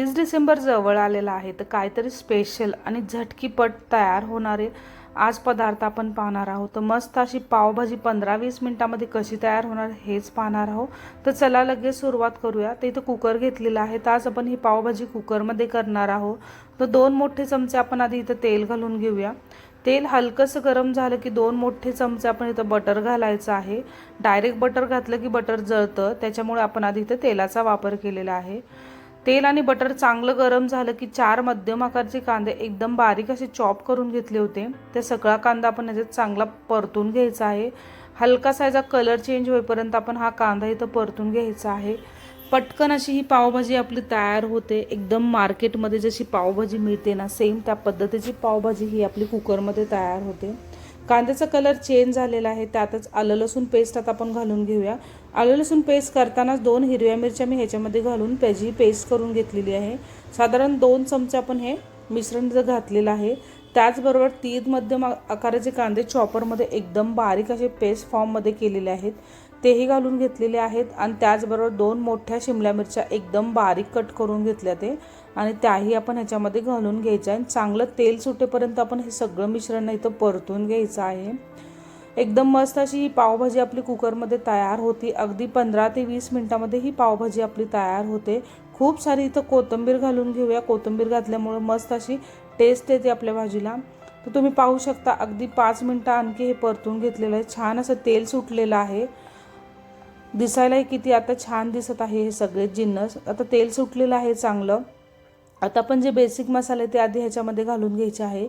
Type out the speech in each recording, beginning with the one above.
तीस डिसेंबर जवळ आलेला आहे. तर काहीतरी स्पेशल आणि झटकीपट तयार होणारे आज पदार्थ आपण पाहणार आहोत. तर मस्त अशी पावभाजी पंधरा वीस मिनटामध्ये कशी तयार होणार हेच पाहणार आहोत. तर चला लगेच सुरुवात करूया. तर इथं कुकर घेतलेला आहे. तर आज आपण ही पावभाजी कुकरमध्ये करणार आहोत. तर दोन मोठे चमचे आपण आधी इथं तेल घालून घेऊया. तेल हलकंसं गरम झालं की दोन मोठे चमचे आपण इथं बटर घालायचं आहे. डायरेक्ट बटर घातलं की बटर जळतं. त्याच्यामुळे आपण आधी इथं तेलाचा वापर केलेला आहे. तेल आणि बटर चांगलं गरम झालं की चार मध्यम आकारचे कांदे एकदम बारीक असे चॉप करून घेतले होते. ते सगळा कांदा आपण याच्यात चांगला परतून घ्यायचा आहे. हलकासा याचा कलर चेंज होईपर्यंत आपण हा कांदा इथं परतून घ्यायचा आहे. पटकन अशी ही पावभाजी आपली तयार होते. एकदम मार्केटमध्ये जशी पावभाजी मिळते ना सेम त्या पद्धतीची पावभाजी ही आपली कुकरमध्ये तयार होते. कांद्याचा कलर चेंज झालेला आहे. त्यातच आलं लसूण पेस्ट आता आपण घालून घेऊया. आलं लसूण पेस्ट करतानाच दोन हिरव्या मिरच्या मी ह्याच्यामध्ये घालून त्याची पेस्ट करून घेतलेली आहे. साधारण दोन चमचे आपण हे मिश्रण जर घातलेलं आहे त्याचबरोबर तीन मध्यम आकाराचे कांदे चॉपरमध्ये एकदम बारीक असे पेस्ट फॉर्ममध्ये केलेले आहेत. तेही घालून घेतलेले आहेत आणि त्याचबरोबर दोन मोठ्या शिमल्या मिरच्या एकदम बारीक कट करून घेतल्या ते. आणि त्याही आपण ह्याच्यामध्ये घालून घ्यायच्या आणि चांगलं तेल सुटेपर्यंत आपण हे सगळं मिश्रण इथं परतून घ्यायचं आहे. एकदम मस्त अशी ही पावभाजी आपली कुकरमध्ये तयार होती. अगदी पंधरा ते वीस मिनटामध्ये ही पावभाजी आपली तयार होते. खूप सारी इथं कोथिंबीर घालून घेऊया. कोथिंबीर घातल्यामुळे मस्त अशी टेस्ट येते आपल्या भाजीला. तर तुम्ही पाहू शकता अगदी पाच मिनटं आणखी हे परतून घेतलेलं आहे. छान असं तेल सुटलेलं आहे. दिसायलाही किती आता छान दिसत आहे हे सगळे जिन्नस. आता तेल सुटलेलं आहे चांगलं. आता आपण जे बेसिक मसाले ते आधी ह्याच्यामध्ये घालून घ्यायचे आहे.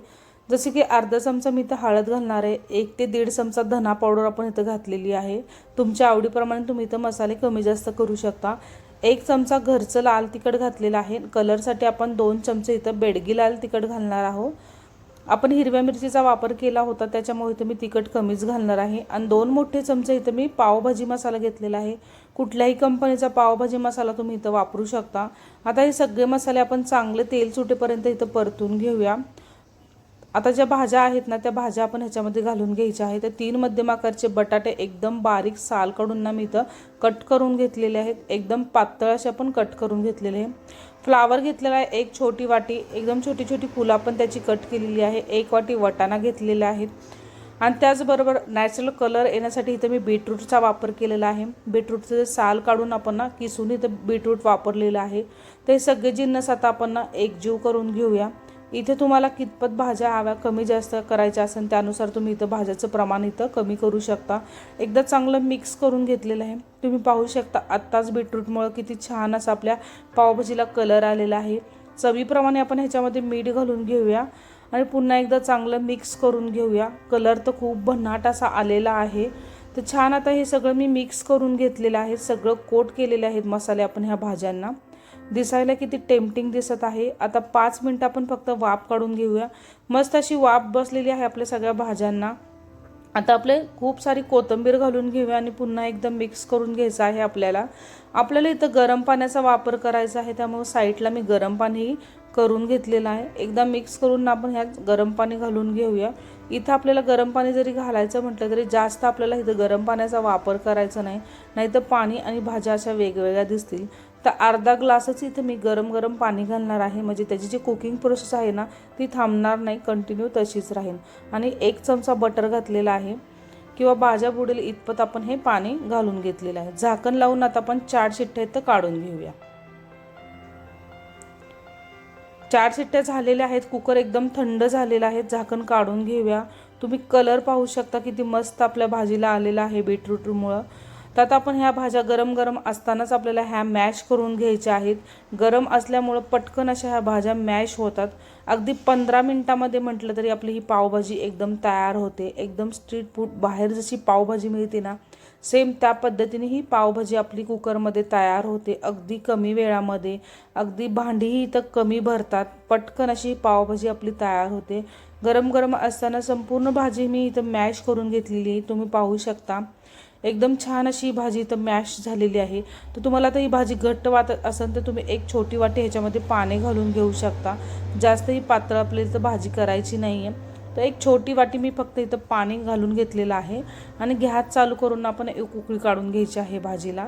जसे की अर्धा चमचा मी इथं हळद घालणार आहे. एक ते दीड चमचा धना पावडर आपण इथं घातलेली आहे. तुमच्या आवडीप्रमाणे तुम्ही इथं मसाले कमी जास्त करू शकता. एक चमचा घरचं लाल तिखट घातलेलं आहे. कलरसाठी आपण दोन चमचे इथं बेडगी लाल तिखट घालणार आहोत. आपण हिरव्या मिरचीचा वापर केला होता त्याच्यामुळे इथं मी तिखट कमीच घालणार आहे. आणि दोन मोठे चमचे इथं मी पावभाजी मसाला घेतलेला आहे. कुठल्याही कंपनीचा पावभाजी मसाला तुम्ही इथं वापरू शकता. आता हे सगळे मसाले आपण चांगले तेल सुटेपर्यंत इथं परतून घेऊया. आता ज्या भाज्या आहेत ना त्या भाज्या आपण ह्याच्यामध्ये घालून घ्यायच्या आहेत. तर तीन मध्यम आकारचे बटाटे एकदम बारीक साल काढून ना मी इथं कट करून घेतलेले आहेत. एकदम पातळ असे आपण कट करून घेतलेले आहे. फ्लावर घेतलेला आहे एक छोटी वाटी. एकदम छोटी छोटी फुलं आपण त्याची कट केलेली आहे. एक वाटी वटाणा घेतलेला आहे. आणि त्याचबरोबर नॅचरल कलर येण्यासाठी इथं मी बीटरूटचा वापर केलेला आहे. बीटरूटचं जे साल काढून आपण ना किसून इथं बीटरूट वापरलेलं आहे. ते सगळे जिन्नस आता आपण ना एकजीव करून घेऊया. इथे तुम्हाला कितपत भाज्या हव्या कमी जास्त करायच्या असेल त्यानुसार तुम्ही इथं भाज्याचं प्रमाण इथं कमी करू शकता. एकदा चांगलं मिक्स करून घेतलेलं आहे. तुम्ही पाहू शकता आत्ताच बीटरूटमुळं किती छान असं आपल्या पावभाजीला कलर आलेला आहे. चवीप्रमाणे आपण ह्याच्यामध्ये मीठ घालून घेऊया. आणि पुन्हा एकदा चांगलं मिक्स करून घेऊया. कलर तर खूप भन्नाट असा आलेला आहे. तर छान आता हे सगळं मी मिक्स करून घेतलेलं आहे. सगळं कोट केलेले आहेत मसाले आपण ह्या भाज्यांना. दिसायला किती टेम्पटिंग दिसत आहे. आता पाच मिनटं आपण फक्त वाफ काढून घेऊया. मस्त अशी वाफ बसलेली आहे आपल्या सगळ्या भाज्यांना. आता आपले खूप सारी कोथिंबीर घालून घेऊया आणि पुन्हा एकदम मिक्स करून घ्यायचं आहे आपल्याला. आपल्याला इथं गरम पाण्याचा वापर करायचा आहे त्यामुळे साईडला मी गरम पाणी करून घेतलेलं आहे. एकदा मिक्स करून आपण ह्यात गरम पाणी घालून घेऊया. इथं आपल्याला गरम पाणी जरी घालायचं म्हटलं तरी जास्त आपल्याला इथं गरम पाण्याचा वापर करायचा नाही. नाहीतर पाणी आणि भाज्या अशा वेगवेगळ्या दिसतील. तर अर्धा ग्लासच इथं मी गरम गरम पाणी घालणार आहे. म्हणजे त्याची जी कुकिंग प्रोसेस आहे ना ती थांबणार नाही. कंटिन्यू तशीच राहील आणि एक चमचा बटर घातलेला आहे. किंवा भाज्या बुडेल इतपत आपण हे पाणी घालून घेतलेलं आहे. झाकण लावून आता आपण चार शिट्ट्या इथं काढून घेऊया. चार शिट्ट्या झालेल्या आहेत कुकर एकदम थंड झालेला आहे झाकण काढून घेऊया. तुम्ही कलर पाहू शकता किती मस्त आपल्या भाजीला आलेला आहे बीटरूटमुळं तर आता आपण ह्या भाज्या गरम गरम असतानाच आपल्याला ह्या मॅश करून घ्यायच्या आहेत. गरम असल्यामुळं पटकन अशा ह्या भाज्या मॅश होतात. अगदी पंधरा मिनटामध्ये म्हटलं तरी आपली ही पावभाजी एकदम तयार होते. एकदम स्ट्रीट फूड बाहेर जशी पावभाजी मिळते ना सेम त्या पद्धतीने ही पावभाजी आपली कुकरमध्ये तयार होते. अगदी कमी वेळामध्ये अगदी भांडीही इथं कमी भरतात. पटकन अशी पावभाजी आपली तयार होते. गरम गरम असताना संपूर्ण भाजी मी इथं मॅश करून घेतलेली आहे. तुम्ही पाहू शकता. एकदम छान अशी ही भाजी इथं मॅश झालेली आहे. तर तुम्हाला आता ही भाजी घट्ट वाटत असेल तर तुम्ही एक छोटी वाटी ह्याच्यामध्ये पाणी घालून घेऊ शकता. जास्त ही पातळ आपल्याला इथं भाजी करायची नाही आहे तर एक छोटी वाटी मी फक्त इथं पाणी घालून घेतलेलं आहे. आणि गॅस चालू करून आपण एक उकळी काढून घ्यायची आहे भाजीला.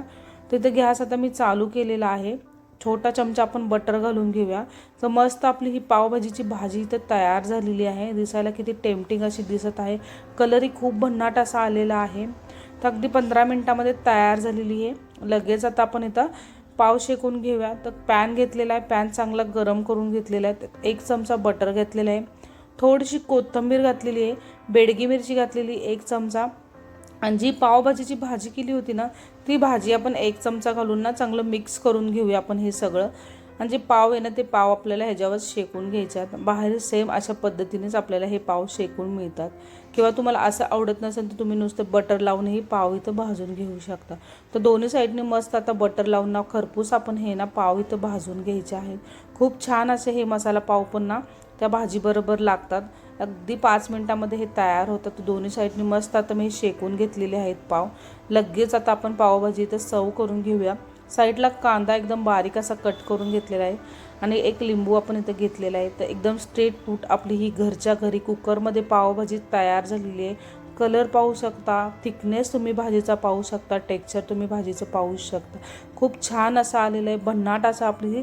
तर इथं गॅस आता मी चालू केलेला आहे. छोटा चमचा आपण बटर घालून घेऊया. तर मस्त आपली ही पावभाजीची भाजी इथं तयार झालेली आहे. दिसायला किती टेम्पटिंग अशी दिसत आहे. कलरही खूप भन्नाट असा आलेला आहे. तर अगदी पंधरा मिनटामध्ये तयार झालेली आहे. लगेच आता आपण इथं पाव शेकून घेऊया. तर पॅन घेतलेला आहे. पॅन चांगला गरम करून घेतलेला आहे. एक चमचा बटर घेतलेला आहे. थोडीशी कोथिंबीर घातलेली आहे बेडगी मिरची घातलेली एक चमचा. आणि जी पावभाजीची भाजी केली होती ना ती भाजी आपण एक चमचा घालून ना चांगलं मिक्स करून घेऊया आपण हे सगळं. आणि जे पाव आहे ना ते पाव आपल्याला ह्याच्यावर शेकून घ्यायच्यात आहेत. बाहेर सेम अशा पद्धतीनेच आपल्याला हे पाव शेकून मिळतात. किंवा तुम्हाला असं आवडत नसेल तर तुम्ही नुसतं बटर लावूनही पाव इथं भाजून घेऊ शकता. तर दोन्ही साईडने मस्त आता बटर लावून ना खरपूस आपण हे ना पाव इथं भाजून घ्यायचे आहेत. खूप छान असे हे मसाला पाव पण ना त्या भाजीबरोबर लागतात. अगदी पाच मिनटामध्ये हे तयार होतं तर दोन्ही साईडनी मस्त आता मी शेकून घेतलेले आहेत पाव. लगेच आता आपण पावभाजी इथं सर्व करून घेऊया. साईडला कांदा एकदम बारीक असा कट करून घेतलेला आहे आणि एक लिंबू आपण इथं घेतलेला आहे. तर एकदम स्ट्रेट फूट आपली ही घरच्या घरी कुकरमध्ये पावभाजी तयार झालेली आहे. कलर पाहू शकता थिकनेस तुम्ही भाजीचा पाहू शकता टेक्स्चर तुम्ही भाजीचं पाहू शकता. खूप छान असा आलेलं आहे भन्नाट असा आपली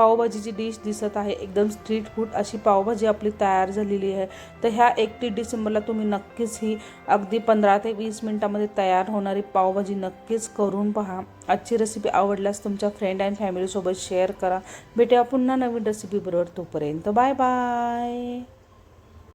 पावभाजीची डिश दिसत आहे. एकदम स्ट्रीट फूड अशी पावभाजी आपली तयार झालेली आहे. तर ह्या एकतीस डिसेंबरला तुम्ही नक्कीच ही अगदी पंधरा ते वीस मिनटामध्ये तयार होणारी पावभाजी नक्कीच करून पहा. आजची रेसिपी आवडल्यास तुमच्या फ्रेंड अँड फॅमिलीसोबत शेअर करा. भेटूया पुन्हा नवीन रेसिपीबरोबर तोपर्यंत. Bye bye